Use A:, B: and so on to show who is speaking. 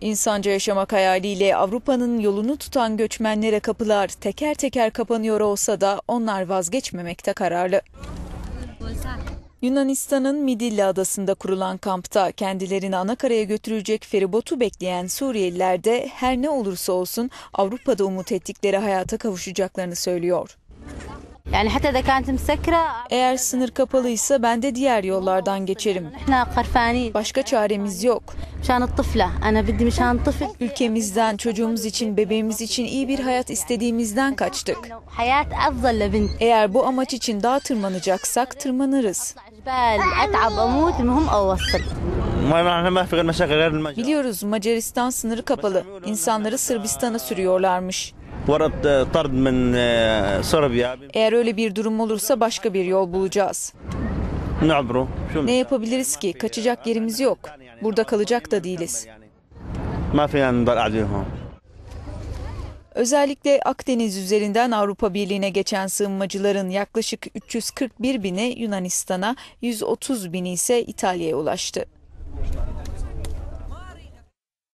A: İnsanca yaşamak hayaliyle Avrupa'nın yolunu tutan göçmenlere kapılar teker teker kapanıyor olsa da onlar vazgeçmemekte kararlı. Yunanistan'ın Midilli adasında kurulan kampta kendilerini anakaraya götürecek feribotu bekleyen Suriyeliler de her ne olursa olsun Avrupa'da umut ettikleri hayata kavuşacaklarını söylüyor.
B: Yani hatta da kantim sekre.
A: Eğer sınır kapalıysa ben de diğer yollardan geçerim. Başka çaremiz yok. Ülkemizden, çocuğumuz için, bebeğimiz için iyi bir hayat istediğimizden kaçtık. Eğer bu amaç için dağa tırmanacaksak tırmanırız. Biliyoruz Macaristan sınırı kapalı. İnsanları Sırbistan'a sürüyorlarmış. Eğer öyle bir durum olursa başka bir yol bulacağız. Ne yapabiliriz ki? Kaçacak yerimiz yok. Burada kalacak da değiliz. Özellikle Akdeniz üzerinden Avrupa Birliği'ne geçen sığınmacıların yaklaşık 341 bini Yunanistan'a, 130 bini ise İtalya'ya ulaştı.